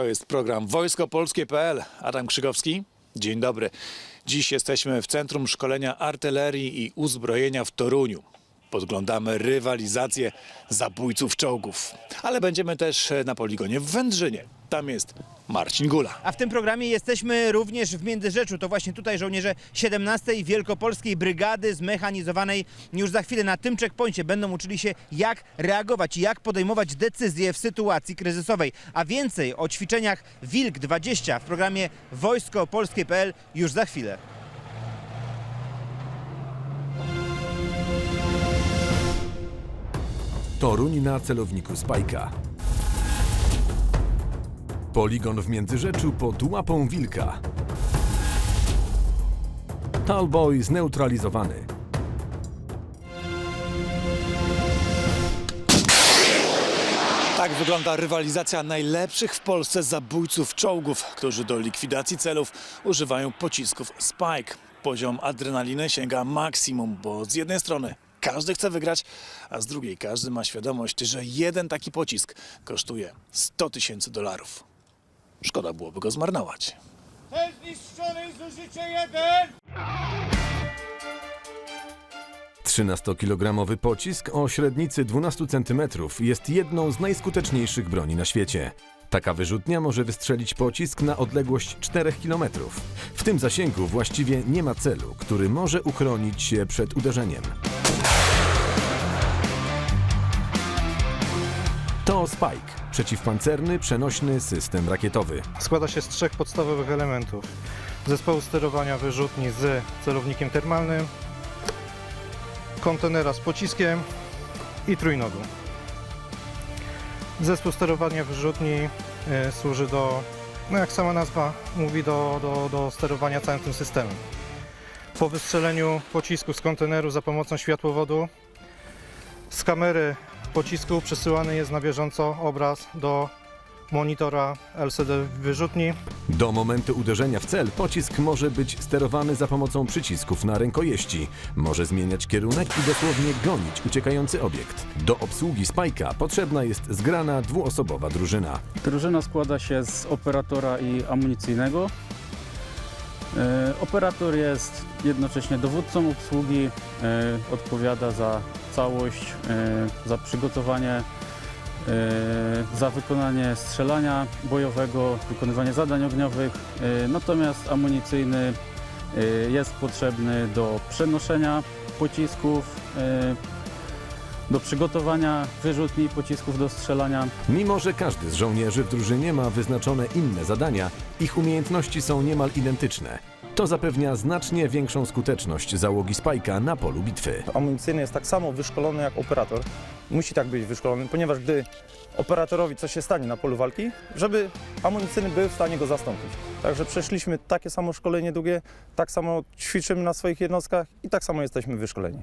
To jest program wojskopolskie.pl. Adam Krzykowski. Dzień dobry. Dziś jesteśmy w Centrum Szkolenia Artylerii i Uzbrojenia w Toruniu. Podglądamy rywalizację zabójców czołgów. Ale będziemy też na poligonie w Wędrzynie. Tam jest Marcin Gula. A w tym programie jesteśmy również w Międzyrzeczu. To właśnie tutaj żołnierze 17 Wielkopolskiej Brygady Zmechanizowanej już za chwilę na tym checkpoincie będą uczyli się jak reagować i jak podejmować decyzje w sytuacji kryzysowej. A więcej o ćwiczeniach Wilk 20 w programie wojskopolskie.pl już za chwilę. Toruń na celowniku Spajka. Poligon w Międzyrzeczu pod łapą wilka. Talboy zneutralizowany. Tak wygląda rywalizacja najlepszych w Polsce zabójców czołgów, którzy do likwidacji celów używają pocisków Spike. Poziom adrenaliny sięga maksimum, bo z jednej strony każdy chce wygrać, a z drugiej każdy ma świadomość, że jeden taki pocisk kosztuje 100 tysięcy dolarów. Szkoda byłoby go zmarnować. Cel zniszczony, zużycie jeden! 13-kilogramowy pocisk o średnicy 12 cm jest jedną z najskuteczniejszych broni na świecie. Taka wyrzutnia może wystrzelić pocisk na odległość 4 km. W tym zasięgu właściwie nie ma celu, który może uchronić się przed uderzeniem. To Spike, przeciwpancerny, przenośny system rakietowy. Składa się z trzech podstawowych elementów. Zespołu sterowania wyrzutni z celownikiem termalnym, kontenera z pociskiem i trójnogu. Zespół sterowania wyrzutni e, służy do, no jak sama nazwa mówi, do, do, do sterowania całym tym systemem. Po wystrzeleniu pocisku z konteneru za pomocą światłowodu z kamery pocisku przesyłany jest na bieżąco obraz do monitora LCD wyrzutni. Do momentu uderzenia w cel pocisk może być sterowany za pomocą przycisków na rękojeści. Może zmieniać kierunek i dosłownie gonić uciekający obiekt. Do obsługi Spajka potrzebna jest zgrana dwuosobowa drużyna. Drużyna składa się z operatora i amunicyjnego. E, Operator jest jednocześnie dowódcą obsługi, e, odpowiada za całość, e, za przygotowanie, e, za wykonanie strzelania bojowego, wykonywanie zadań ogniowych, e, natomiast amunicyjny jest potrzebny do przenoszenia pocisków, do przygotowania wyrzutni pocisków do strzelania. Mimo, że każdy z żołnierzy w drużynie ma wyznaczone inne zadania, ich umiejętności są niemal identyczne. To zapewnia znacznie większą skuteczność załogi Spajka na polu bitwy. amunicyjny jest tak samo wyszkolony jak operator. Musi tak być wyszkolony, ponieważ gdy operatorowi coś się stanie na polu walki, żeby amunicyjny był w stanie go zastąpić. Także przeszliśmy takie samo szkolenie długie, tak samo ćwiczymy na swoich jednostkach i tak samo jesteśmy wyszkoleni.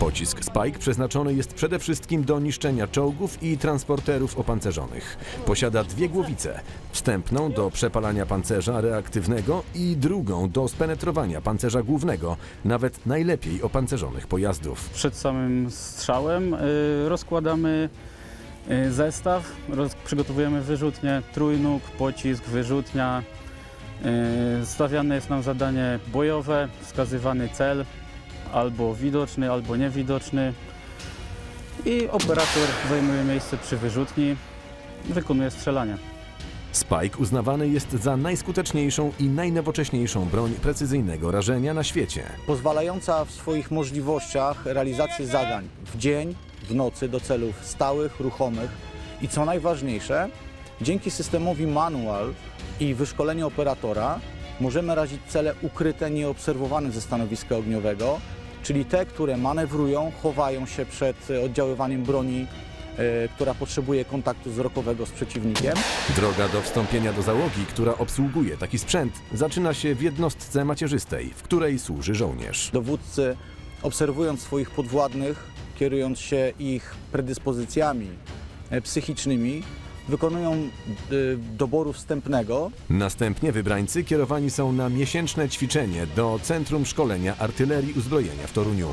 Pocisk Spike przeznaczony jest przede wszystkim do niszczenia czołgów i transporterów opancerzonych. Posiada dwie głowice. Wstępną do przepalania pancerza reaktywnego i drugą do spenetrowania pancerza głównego, nawet najlepiej opancerzonych pojazdów. Przed samym strzałem y, rozkładamy y, zestaw, przygotowujemy wyrzutnię, trójnóg, pocisk, wyrzutnia. Y, Stawiane jest nam zadanie bojowe, wskazywany cel, albo widoczny, albo niewidoczny. I operator zajmuje miejsce przy wyrzutni, wykonuje strzelanie. Spike uznawany jest za najskuteczniejszą i najnowocześniejszą broń precyzyjnego rażenia na świecie. pozwalająca w swoich możliwościach realizację zadań w dzień, w nocy do celów stałych, ruchomych i co najważniejsze, dzięki systemowi manual i wyszkoleniu operatora możemy razić cele ukryte, nieobserwowane ze stanowiska ogniowego, czyli te, które manewrują, chowają się przed oddziaływaniem broni, e, która potrzebuje kontaktu wzrokowego z przeciwnikiem. Droga do wstąpienia do załogi, która obsługuje taki sprzęt, zaczyna się w jednostce macierzystej, w której służy żołnierz. Dowódcy, obserwując swoich podwładnych, kierując się ich predyspozycjami e, psychicznymi, wykonują y, doboru wstępnego Następnie wybrańcy kierowani są na miesięczne ćwiczenie do Centrum Szkolenia Artylerii Uzbrojenia w Toruniu.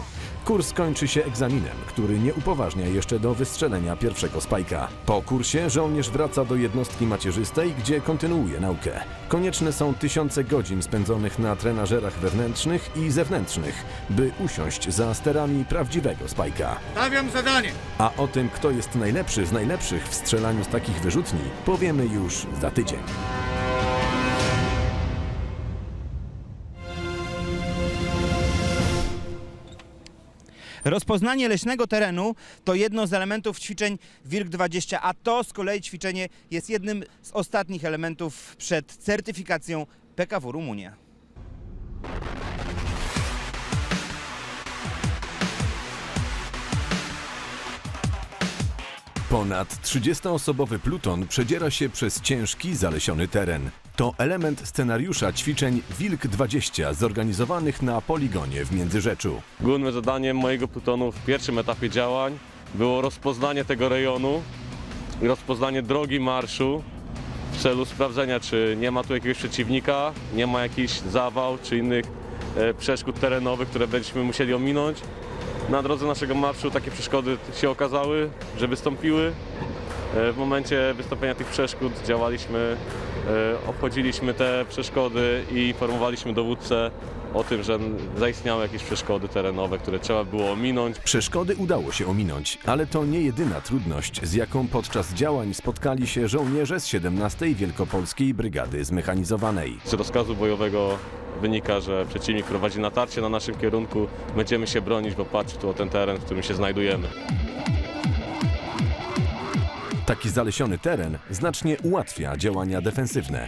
Kurs kończy się egzaminem, który nie upoważnia jeszcze do wystrzelenia pierwszego spajka. Po kursie żołnierz wraca do jednostki macierzystej, gdzie kontynuuje naukę. Konieczne są tysiące godzin spędzonych na trenażerach wewnętrznych i zewnętrznych, by usiąść za sterami prawdziwego spajka. Stawiam zadanie. A o tym, kto jest najlepszy z najlepszych w strzelaniu z takich wyrzutni, powiemy już za tydzień. Rozpoznanie leśnego terenu to jedno z elementów ćwiczeń Wilk 20, a to z kolei ćwiczenie jest jednym z ostatnich elementów przed certyfikacją PKW Rumunia. Ponad 30-osobowy pluton przedziera się przez ciężki, zalesiony teren. To element scenariusza ćwiczeń Wilk 20 zorganizowanych na poligonie w Międzyrzeczu. Głównym zadaniem mojego plutonu w pierwszym etapie działań było rozpoznanie tego rejonu rozpoznanie drogi marszu w celu sprawdzenia, czy nie ma tu jakiegoś przeciwnika, nie ma jakichś zawał czy innych e, przeszkód terenowych, które będziemy musieli ominąć. Na drodze naszego marszu takie przeszkody się okazały, że wystąpiły. E, W momencie wystąpienia tych przeszkód działaliśmy, e, obchodziliśmy te przeszkody i informowaliśmy dowódcę o tym, że zaistniały jakieś przeszkody terenowe, które trzeba było ominąć. Przeszkody udało się ominąć, ale to nie jedyna trudność, z jaką podczas działań spotkali się żołnierze z 17 Wielkopolskiej Brygady Zmechanizowanej. Z rozkazu bojowego wynika, że przeciwnik prowadzi natarcie na naszym kierunku. Będziemy się bronić, bo patrzy tu o ten teren, w którym się znajdujemy. Taki zalesiony teren znacznie ułatwia działania defensywne.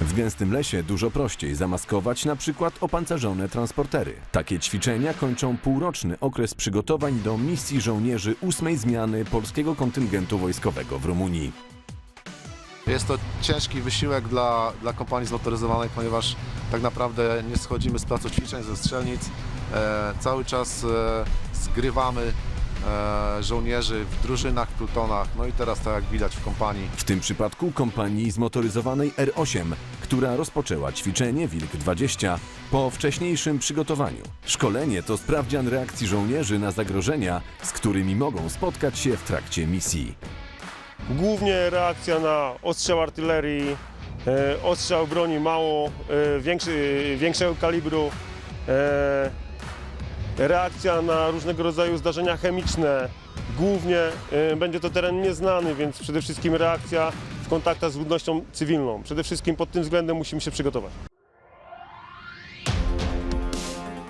W gęstym lesie dużo prościej zamaskować na przykład opancerzone transportery. Takie ćwiczenia kończą półroczny okres przygotowań do misji żołnierzy ósmej zmiany polskiego kontyngentu wojskowego w Rumunii. Jest to ciężki wysiłek dla, dla kompanii zmotoryzowanej, ponieważ tak naprawdę nie schodzimy z placu ćwiczeń, ze strzelnic. E, cały czas e, zgrywamy żołnierzy w drużynach, w plutonach, no i teraz tak jak widać w kompanii. W tym przypadku kompanii zmotoryzowanej R8, która rozpoczęła ćwiczenie Wilk 20 po wcześniejszym przygotowaniu. Szkolenie to sprawdzian reakcji żołnierzy na zagrożenia, z którymi mogą spotkać się w trakcie misji. Głównie reakcja na ostrzał artylerii, e, ostrzał broni mało, e, większy, większego kalibru, e, reakcja na różnego rodzaju zdarzenia chemiczne. Głównie e, będzie to teren nieznany, więc przede wszystkim reakcja w kontaktach z ludnością cywilną. Przede wszystkim pod tym względem musimy się przygotować.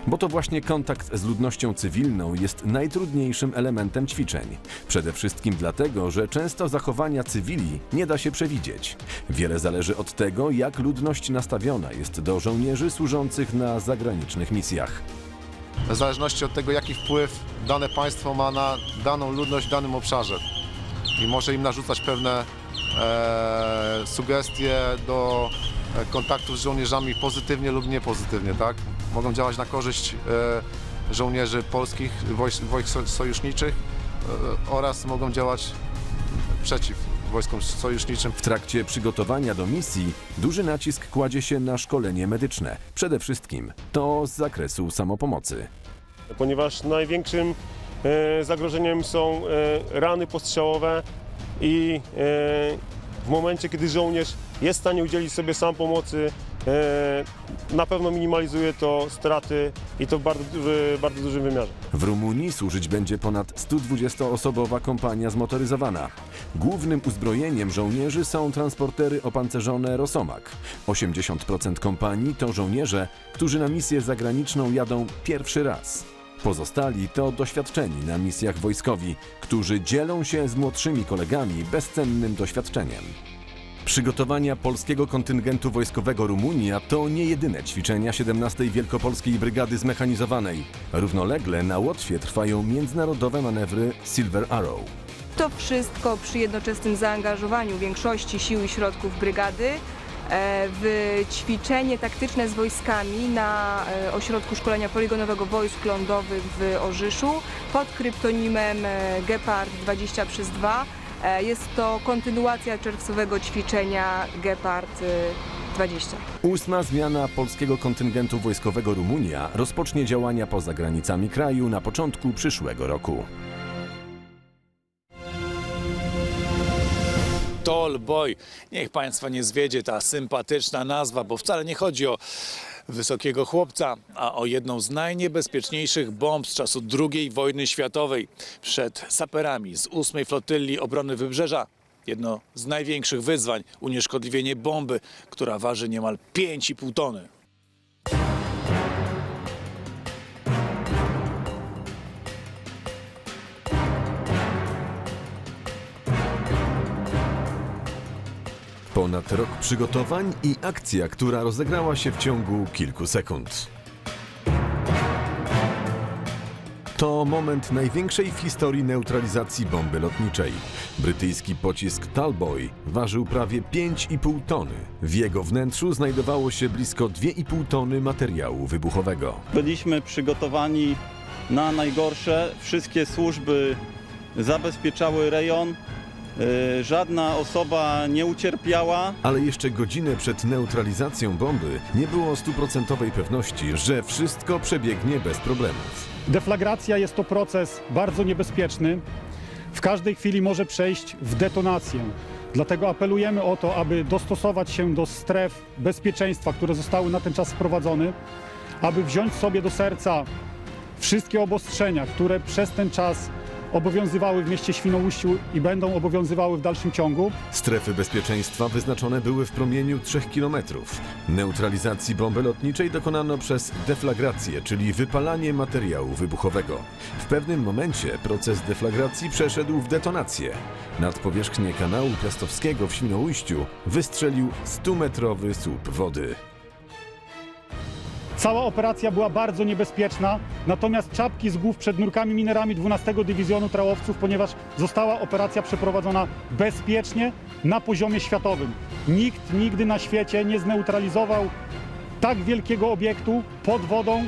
Bo to właśnie kontakt z ludnością cywilną jest najtrudniejszym elementem ćwiczeń. Przede wszystkim dlatego, że często zachowania cywili nie da się przewidzieć. Wiele zależy od tego, jak ludność nastawiona jest do żołnierzy służących na zagranicznych misjach. W zależności od tego, jaki wpływ dane państwo ma na daną ludność w danym obszarze. I może im narzucać pewne e, sugestie do e, kontaktów z żołnierzami pozytywnie lub niepozytywnie, tak? Mogą działać na korzyść e, żołnierzy polskich, wojsk, wojsk so- sojuszniczych e, oraz mogą działać przeciw wojskom sojuszniczym. W trakcie przygotowania do misji duży nacisk kładzie się na szkolenie medyczne. Przede wszystkim to z zakresu samopomocy. ponieważ największym e, zagrożeniem są e, rany postrzałowe i e, w momencie, kiedy żołnierz jest w stanie udzielić sobie sam pomocy, na pewno minimalizuje to straty i to w bardzo, duży, bardzo dużym wymiarze. W Rumunii służyć będzie ponad 120-osobowa kompania zmotoryzowana. Głównym uzbrojeniem żołnierzy są transportery opancerzone Rosomak. 80% kompanii to żołnierze, którzy na misję zagraniczną jadą pierwszy raz. Pozostali to doświadczeni na misjach wojskowi, którzy dzielą się z młodszymi kolegami bezcennym doświadczeniem. Przygotowania polskiego kontyngentu wojskowego Rumunia to nie jedyne ćwiczenia 17 Wielkopolskiej Brygady Zmechanizowanej. Równolegle na Łotwie trwają międzynarodowe manewry Silver Arrow. To wszystko przy jednoczesnym zaangażowaniu większości sił i środków brygady e, w ćwiczenie taktyczne z wojskami na e, ośrodku szkolenia poligonowego wojsk lądowych w Orzyszu pod kryptonimem e, Gepard 20 przez 2 E, Jest to kontynuacja czerwcowego ćwiczenia Gepard y, 20. Ósma zmiana polskiego kontyngentu wojskowego Rumunia rozpocznie działania poza granicami kraju na początku przyszłego roku. Tall Boy. Niech Państwa nie zwiedzie ta sympatyczna nazwa, bo wcale nie chodzi o wysokiego chłopca, a o jedną z najniebezpieczniejszych bomb z czasu II wojny światowej. Przed saperami z 8 Flotyli Obrony Wybrzeża jedno z największych wyzwań unieszkodliwienie bomby, która waży niemal 5,5 tony. Ponad rok przygotowań i akcja, która rozegrała się w ciągu kilku sekund. To moment największej w historii neutralizacji bomby lotniczej. Brytyjski pocisk Talboy ważył prawie 5,5 tony. W jego wnętrzu znajdowało się blisko 2,5 tony materiału wybuchowego. Byliśmy przygotowani na najgorsze. Wszystkie służby zabezpieczały rejon. Y, Żadna osoba nie ucierpiała. Ale jeszcze godzinę przed neutralizacją bomby nie było stuprocentowej pewności, że wszystko przebiegnie bez problemów. Deflagracja jest to proces bardzo niebezpieczny. W każdej chwili może przejść w detonację. Dlatego apelujemy o to, aby dostosować się do stref bezpieczeństwa, które zostały na ten czas wprowadzone, aby wziąć sobie do serca wszystkie obostrzenia, które przez ten czas obowiązywały w mieście Świnoujściu i będą obowiązywały w dalszym ciągu. Strefy bezpieczeństwa wyznaczone były w promieniu 3 km. Neutralizacji bomby lotniczej dokonano przez deflagrację, czyli wypalanie materiału wybuchowego. W pewnym momencie proces deflagracji przeszedł w detonację. Nad powierzchnię kanału Piastowskiego w Świnoujściu wystrzelił 100-metrowy słup wody. Cała operacja była bardzo niebezpieczna, natomiast czapki z głów przed nurkami minerami 12 Dywizjonu Trałowców, ponieważ została operacja przeprowadzona bezpiecznie na poziomie światowym. Nikt nigdy na świecie nie zneutralizował tak wielkiego obiektu pod wodą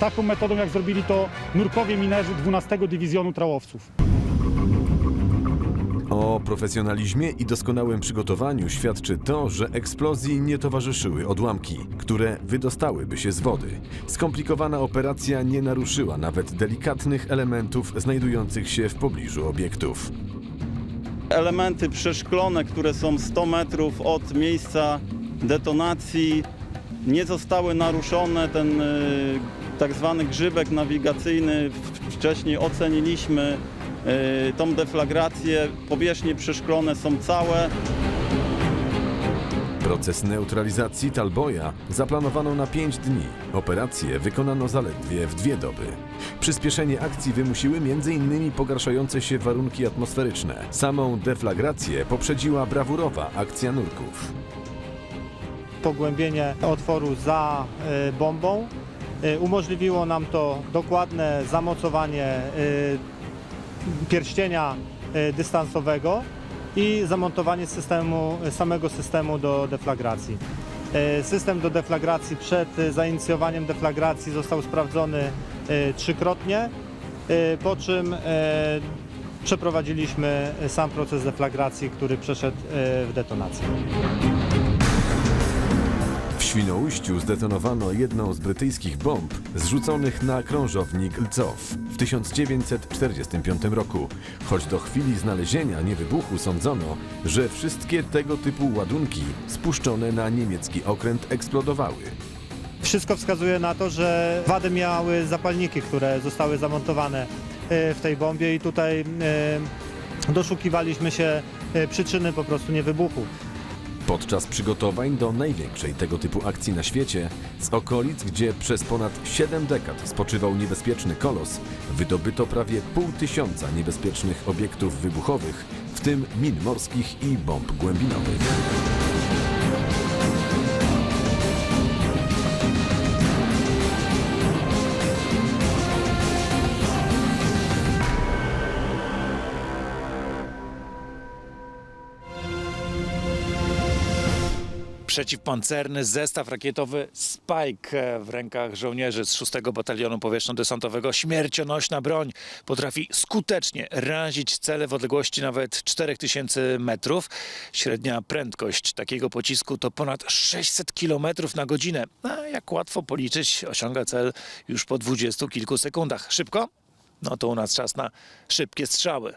taką metodą, jak zrobili to nurkowie minerzy 12 Dywizjonu Trałowców. O profesjonalizmie i doskonałym przygotowaniu świadczy to, że eksplozji nie towarzyszyły odłamki, które wydostałyby się z wody. Skomplikowana operacja nie naruszyła nawet delikatnych elementów znajdujących się w pobliżu obiektów. Elementy przeszklone, które są 100 metrów od miejsca detonacji, nie zostały naruszone. Ten y, tak zwany grzybek nawigacyjny wcześniej oceniliśmy. Y, Tą deflagrację, powierzchnie przeszklone są całe. Proces neutralizacji Talboja zaplanowano na 5 dni. Operację wykonano zaledwie w dwie doby. Przyspieszenie akcji wymusiły m.in. pogarszające się warunki atmosferyczne. Samą deflagrację poprzedziła brawurowa akcja nurków. pogłębienie otworu za e, bombą. E, Umożliwiło nam to dokładne zamocowanie pierścienia e, dystansowego i zamontowanie systemu, samego systemu do deflagracji. E, System do deflagracji przed e, zainicjowaniem deflagracji został sprawdzony e, trzykrotnie, e, po czym e, przeprowadziliśmy sam proces deflagracji, który przeszedł e, w detonację. Świnoujściu zdetonowano jedną z brytyjskich bomb zrzuconych na krążownik Lcow w 1945 roku. Choć do chwili znalezienia niewybuchu sądzono, że wszystkie tego typu ładunki spuszczone na niemiecki okręt eksplodowały. Wszystko wskazuje na to, że wady miały zapalniki, które zostały zamontowane e, w tej bombie i tutaj e, doszukiwaliśmy się e, przyczyny po prostu niewybuchu. Podczas przygotowań do największej tego typu akcji na świecie, z okolic, gdzie przez ponad 7 dekad spoczywał niebezpieczny kolos, wydobyto prawie pół tysiąca niebezpiecznych obiektów wybuchowych, w tym min morskich i bomb głębinowych. Przeciwpancerny zestaw rakietowy Spike w rękach żołnierzy z 6 Batalionu Powietrzno-Desantowego. Śmiercionośna broń potrafi skutecznie razić cele w odległości nawet 4000 metrów. Średnia prędkość takiego pocisku to ponad 600 km na godzinę. A jak łatwo policzyć, osiąga cel już po dwudziestu kilku sekundach. Szybko? No to u nas czas na szybkie strzały.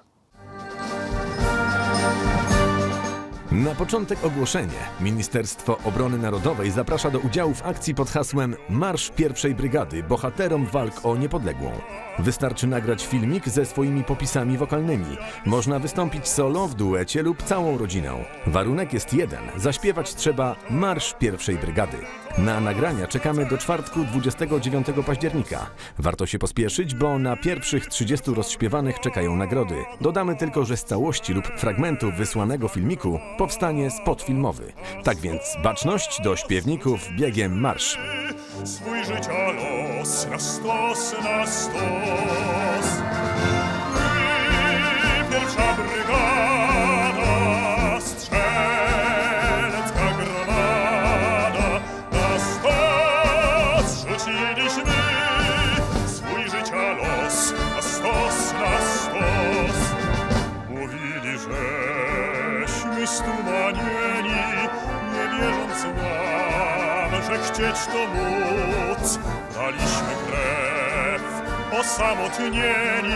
Na początek ogłoszenie. Ministerstwo Obrony Narodowej zaprasza do udziału w akcji pod hasłem Marsz pierwszej brygady bohaterom walk o niepodległą. Wystarczy nagrać filmik ze swoimi popisami wokalnymi. Można wystąpić solo, w duecie lub całą rodziną. Warunek jest jeden. Zaśpiewać trzeba Marsz pierwszej brygady. Na nagrania czekamy do czwartku 29 października. Warto się pospieszyć, bo na pierwszych 30 rozśpiewanych czekają nagrody. Dodamy tylko, że z całości lub fragmentu wysłanego filmiku powstanie spot filmowy. Tak więc baczność do śpiewników biegiem marsz. swój życia los na stos, na stos. My, pierwsza brygada, osamotnieni,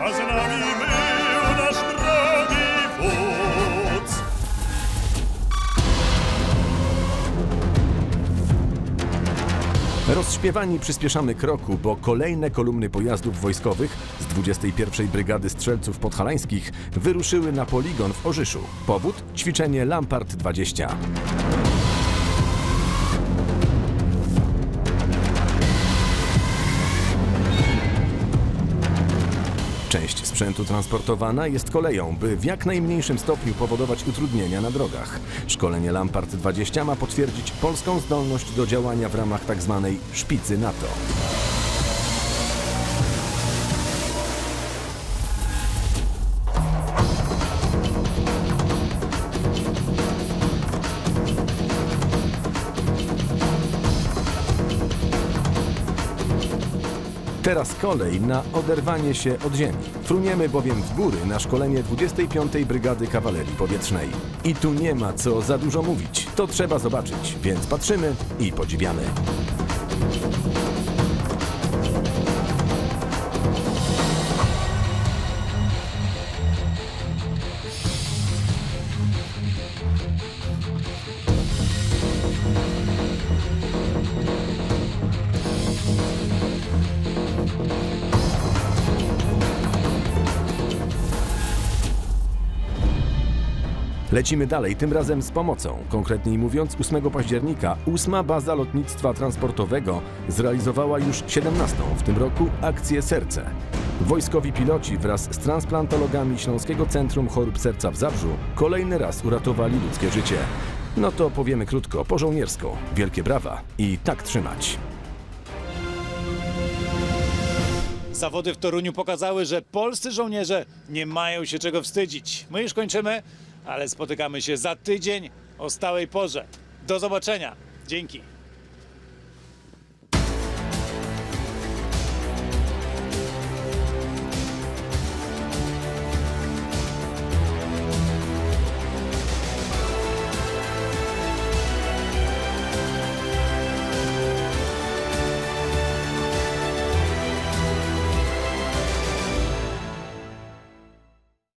a z nami był nasz drogi wódz. Rozśpiewani przyspieszamy kroku, bo kolejne kolumny pojazdów wojskowych z 21 Brygady Strzelców Podhalańskich wyruszyły na poligon w Orzyszu. Powód? Ćwiczenie Lampart 20. sprzętu transportowana jest koleją, by w jak najmniejszym stopniu powodować utrudnienia na drogach. Szkolenie Lampart 20 ma potwierdzić polską zdolność do działania w ramach tzw. szpicy NATO. Teraz kolej na oderwanie się od ziemi. Fruniemy bowiem w góry na szkolenie 25. Brygady Kawalerii Powietrznej. I tu nie ma co za dużo mówić. To trzeba zobaczyć, więc patrzymy i podziwiamy. Lecimy dalej, tym razem z pomocą. Konkretniej mówiąc, 8 października 8 Baza Lotnictwa Transportowego zrealizowała już 17 w tym roku akcję Serce. Wojskowi piloci wraz z transplantologami Śląskiego Centrum Chorób Serca w Zabrzu kolejny raz uratowali ludzkie życie. No to powiemy krótko, po żołniersku. Wielkie brawa i tak trzymać. Zawody w Toruniu pokazały, że polscy żołnierze nie mają się czego wstydzić. My już kończymy, ale spotykamy się za tydzień o stałej porze. Do zobaczenia. Dzięki.